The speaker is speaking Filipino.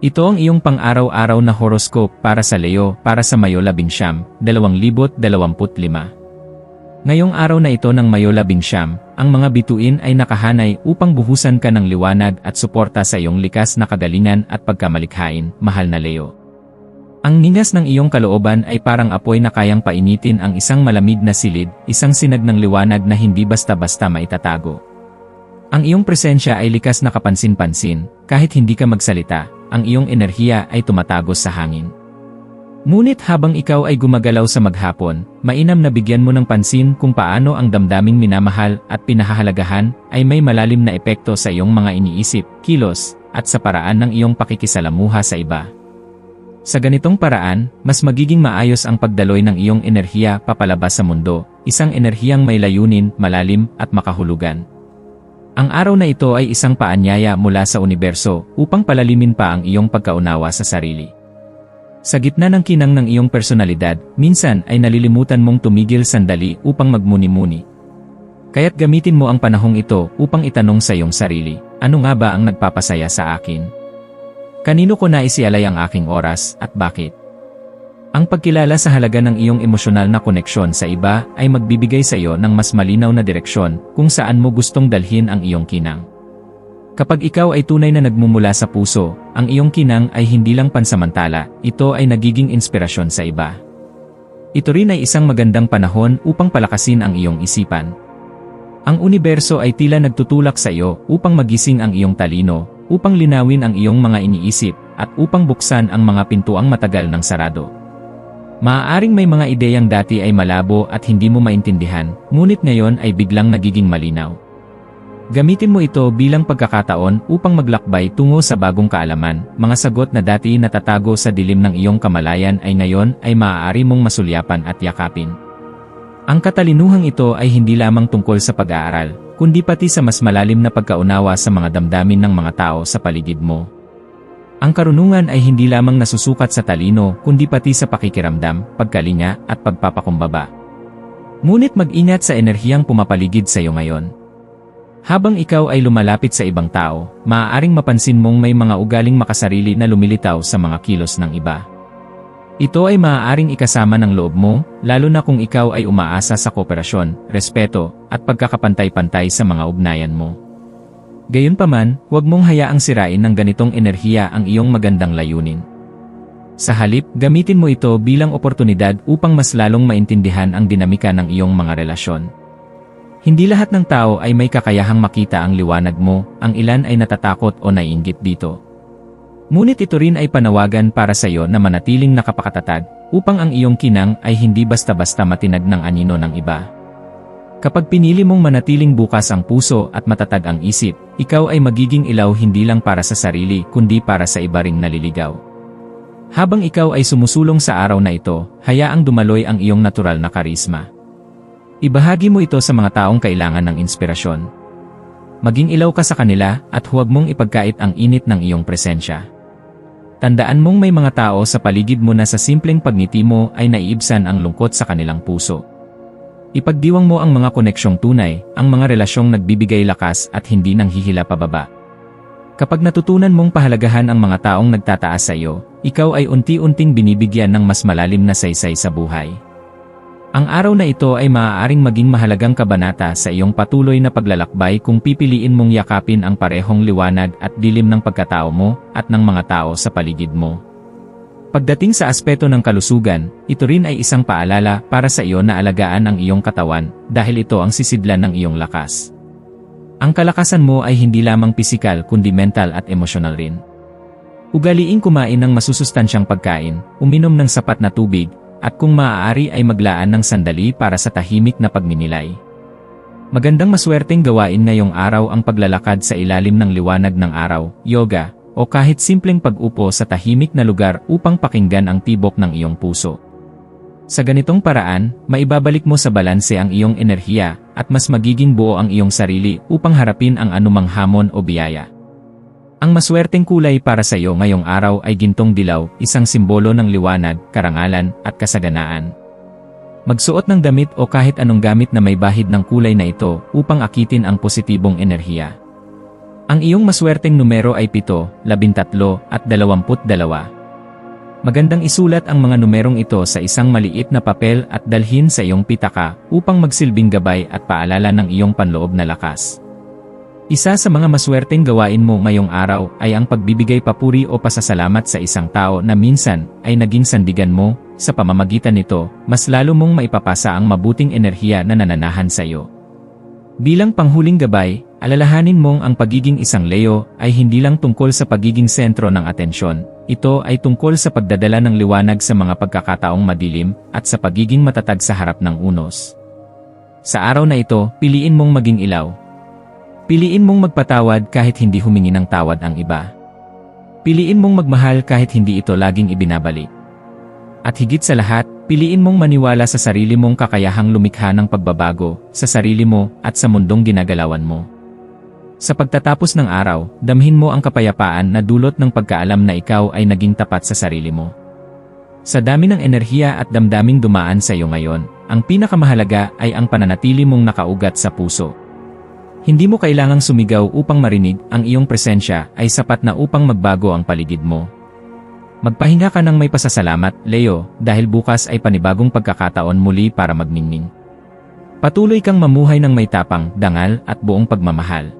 Ito ang iyong pang-araw-araw na horoscope para sa Leo para sa Mayo 11, 2025. Ngayong araw na ito ng Mayo 11, ang mga bituin ay nakahanay upang buhusan ka ng liwanag at suporta sa iyong likas na kagalingan at pagkamalikhain, mahal na Leo. Ang ningas ng iyong kalooban ay parang apoy na kayang painitin ang isang malamig na silid, isang sinag ng liwanag na hindi basta-basta maitatago. Ang iyong presensya ay likas na kapansin-pansin, kahit hindi ka magsalita, ang iyong enerhiya ay tumatagos sa hangin. Ngunit habang ikaw ay gumagalaw sa maghapon, mainam na bigyan mo ng pansin kung paano ang damdaming minamahal at pinahahalagahan ay may malalim na epekto sa iyong mga iniisip, kilos, at sa paraan ng iyong pakikisalamuha sa iba. Sa ganitong paraan, mas magiging maayos ang pagdaloy ng iyong enerhiya papalabas sa mundo, isang enerhiyang may layunin, malalim, at makahulugan. Ang araw na ito ay isang paanyaya mula sa universo upang palalimin pa ang iyong pagkaunawa sa sarili. Sa gitna ng kinang ng iyong personalidad, minsan ay nalilimutan mong tumigil sandali upang magmuni-muni. Kaya't gamitin mo ang panahong ito upang itanong sa iyong sarili, ano nga ba ang nagpapasaya sa akin? Kanino ko naisialay ang aking oras at bakit? Ang pagkilala sa halaga ng iyong emosyonal na koneksyon sa iba ay magbibigay sa iyo ng mas malinaw na direksyon kung saan mo gustong dalhin ang iyong kinang. Kapag ikaw ay tunay na nagmumula sa puso, ang iyong kinang ay hindi lang pansamantala, ito ay nagiging inspirasyon sa iba. Ito rin ay isang magandang panahon upang palakasin ang iyong isipan. Ang universo ay tila nagtutulak sa iyo upang magising ang iyong talino, upang linawin ang iyong mga iniisip, at upang buksan ang mga pintuang matagal ng sarado. Maaaring may mga ideyang dati ay malabo at hindi mo maintindihan, ngunit ngayon ay biglang nagiging malinaw. Gamitin mo ito bilang pagkakataon upang maglakbay tungo sa bagong kaalaman, mga sagot na dati natatago sa dilim ng iyong kamalayan ay ngayon ay maaari mong masulyapan at yakapin. Ang katalinuhang ito ay hindi lamang tungkol sa pag-aaral, kundi pati sa mas malalim na pagkaunawa sa mga damdamin ng mga tao sa paligid mo. Ang karunungan ay hindi lamang nasusukat sa talino kundi pati sa pakikiramdam, pagkalinga, at pagpapakumbaba. Ngunit mag-ingat sa enerhiyang pumapaligid sa iyo ngayon. Habang ikaw ay lumalapit sa ibang tao, maaaring mapansin mong may mga ugaling makasarili na lumilitaw sa mga kilos ng iba. Ito ay maaaring ikasama ng loob mo, lalo na kung ikaw ay umaasa sa kooperasyon, respeto, at pagkakapantay-pantay sa mga ugnayan mo. Gayunpaman, huwag mong hayaang sirain ng ganitong enerhiya ang iyong magandang layunin. Sa halip, gamitin mo ito bilang oportunidad upang mas lalong maintindihan ang dinamika ng iyong mga relasyon. Hindi lahat ng tao ay may kakayahang makita ang liwanag mo, ang ilan ay natatakot o naiinggit dito. Ngunit ito rin ay panawagan para sa iyo na manatiling nakapakatatag, upang ang iyong kinang ay hindi basta-basta matinag ng anino ng iba. Kapag pinili mong manatiling bukas ang puso at matatag ang isip, ikaw ay magiging ilaw hindi lang para sa sarili kundi para sa iba ring naliligaw. Habang ikaw ay sumusulong sa araw na ito, hayaang dumaloy ang iyong natural na karisma. Ibahagi mo ito sa mga taong kailangan ng inspirasyon. Maging ilaw ka sa kanila at huwag mong ipagkait ang init ng iyong presensya. Tandaan mong may mga tao sa paligid mo na sa simpleng pagngiti mo ay naiibsan ang lungkot sa kanilang puso. Ipagdiwang mo ang mga koneksyong tunay, ang mga relasyong nagbibigay lakas at hindi nang hihila pababa. Kapag natutunan mong pahalagahan ang mga taong nagtataas sa iyo, ikaw ay unti-unting binibigyan ng mas malalim na saysay sa buhay. Ang araw na ito ay maaaring maging mahalagang kabanata sa iyong patuloy na paglalakbay kung pipiliin mong yakapin ang parehong liwanag at dilim ng pagkatao mo at ng mga tao sa paligid mo. Pagdating sa aspeto ng kalusugan, ito rin ay isang paalala para sa iyo na alagaan ang iyong katawan dahil ito ang sisidlan ng iyong lakas. Ang kalakasan mo ay hindi lamang pisikal kundi mental at emosyonal rin. Ugaliing kumain ng masusustansyang pagkain, uminom ng sapat na tubig, at kung maaari ay maglaan ng sandali para sa tahimik na pagminilay. Magandang maswerteng gawain ngayong araw ang paglalakad sa ilalim ng liwanag ng araw, yoga, o kahit simpleng pag-upo sa tahimik na lugar upang pakinggan ang tibok ng iyong puso. Sa ganitong paraan, maibabalik mo sa balanse ang iyong enerhiya at mas magiging buo ang iyong sarili upang harapin ang anumang hamon o biyaya. Ang maswerteng kulay para sa iyo ngayong araw ay gintong dilaw, isang simbolo ng liwanag, karangalan, at kasaganaan. Magsuot ng damit o kahit anong gamit na may bahid ng kulay na ito upang akitin ang positibong enerhiya. Ang iyong maswerteng numero ay 7, 13 at 22. Magandang isulat ang mga numerong ito sa isang maliit na papel at dalhin sa iyong pitaka upang magsilbing gabay at paalala ng iyong panloob na lakas. Isa sa mga maswerteng gawain mo ngayong araw ay ang pagbibigay papuri o pasasalamat sa isang tao na minsan ay naging sandigan mo, sa pamamagitan nito, mas lalo mong maipapasa ang mabuting enerhiya na nananahan sa iyo. Bilang panghuling gabay, alalahanin mong ang pagiging isang Leo ay hindi lang tungkol sa pagiging sentro ng atensyon, ito ay tungkol sa pagdadala ng liwanag sa mga pagkakataong madilim at sa pagiging matatag sa harap ng unos. Sa araw na ito, piliin mong maging ilaw, Piliin mong magpatawad kahit hindi humingi ng tawad ang iba. Piliin mong magmahal kahit hindi ito laging ibinabalik. At higit sa lahat, piliin mong maniwala sa sarili mong kakayahang lumikha ng pagbabago, sa sarili mo at sa mundong ginagalawan mo. Sa pagtatapos ng araw, damhin mo ang kapayapaan na dulot ng pagkaalam na ikaw ay naging tapat sa sarili mo. Sa dami ng enerhiya at damdaming dumaan sa iyo ngayon, ang pinakamahalaga ay ang pananatili mong nakaugat sa puso. Hindi mo kailangang sumigaw upang marinig, ang iyong presensya ay sapat na upang magbago ang paligid mo. Magpahinga ka ng may pasasalamat, Leo, dahil bukas ay panibagong pagkakataon muli para magningning. Patuloy kang mamuhay ng may tapang, dangal, at buong pagmamahal.